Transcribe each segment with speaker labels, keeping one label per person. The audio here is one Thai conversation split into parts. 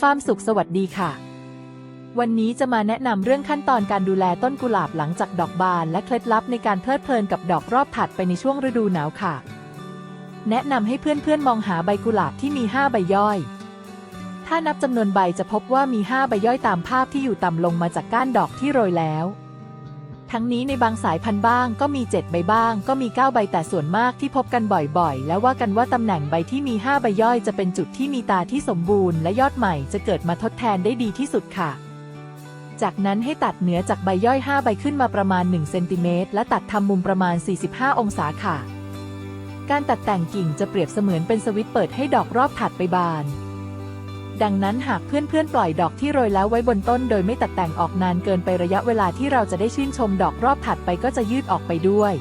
Speaker 1: ฟาร์มสุขสวัสดีค่ะ วันนี้จะมาแนะนำเรื่องขั้นตอนการดูแลต้นกุหลาบหลังจากดอกบาน และเคล็ดลับในการเพลิดเพลินกับดอกรอบถัดไปในช่วงฤดูหนาวค่ะ แนะนำให้เพื่อนๆมองหาใบกุหลาบที่มี 5 ใบย่อย ถ้านับจำนวนใบจะพบว่ามี 5 ใบย่อยตามภาพที่อยู่ต่ำลงมาจากก้านดอกที่โรยแล้ว ทั้งนี้ในบางสายพันธุ์บ้างก็มี 7 ใบบ้าง ก็มี 9 ใบแต่ส่วนมากที่พบกันบ่อยๆ และว่ากันว่าตำแหน่งใบที่มี 5 ใบย่อยจะเป็นจุดที่มีตาที่สมบูรณ์และยอดใหม่จะเกิดมาทดแทนได้ดีที่สุดค่ะ จากนั้นให้ตัดเหนือจากใบย่อย 5 ใบขึ้นมาประมาณ1เซนติเมตรและตัดทำมุมประมาณ 45 องศาค่ะ การตัดแต่งกิ่งจะเปรียบเสมือนเป็นสวิตช์เปิดให้ดอกรอบถัดไปบาน ดังนั้นหากเพื่อนๆ ปล่อยดอกที่โรยแล้วไว้บนต้นโดยไม่ตัดแต่งออกนานเกินไประยะเวลาที่เราจะได้ชื่นชมดอกรอบถัดไปก็จะยืดออกไปด้วย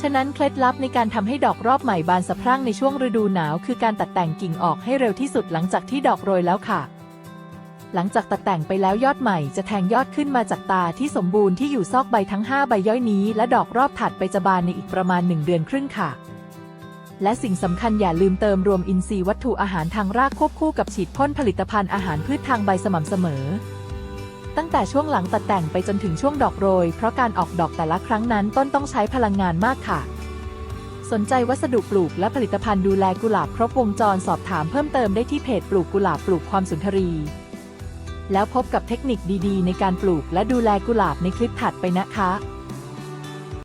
Speaker 1: ฉะนั้นเคล็ดลับในการทำให้ดอกรอบใหม่บานสะพรั่งในช่วงฤดูหนาว คือการตัดแต่งกิ่งออกให้เร็วที่สุดหลังจากที่ดอกโรยแล้วค่ะ หลังจากตัดแต่งไปแล้วยอดใหม่จะแทงยอดขึ้นมาจากตาที่สมบูรณ์ที่อยู่ซอกใบทั้ง 5 ใบย่อยนี้ และดอกรอบถัดไปจะบานในอีกประมาณ 1 เดือนครึ่งค่ะ และสิ่งสำคัญอย่าลืมเติมรวมอินทรีย์วัตถุอาหารทางรากควบคู่กับฉีดพ่นผลิตภัณฑ์อาหารพืชทางใบสม่ำเสมอ ตั้งแต่ช่วงหลังตัดแต่งไปจนถึงช่วงดอกโรย เพราะการออกดอกแต่ละครั้งนั้นต้นต้องใช้พลังงานมากค่ะ สนใจวัสดุปลูกและผลิตภัณฑ์ดูแลกุหลาบครบวงจรสอบถามเพิ่มเติมได้ที่เพจปลูกกุหลาบปลูกความสุนทรีแล้วพบกับเทคนิคดีๆ ในการปลูกและดูแลกุหลาบในคลิปถัดไปนะคะ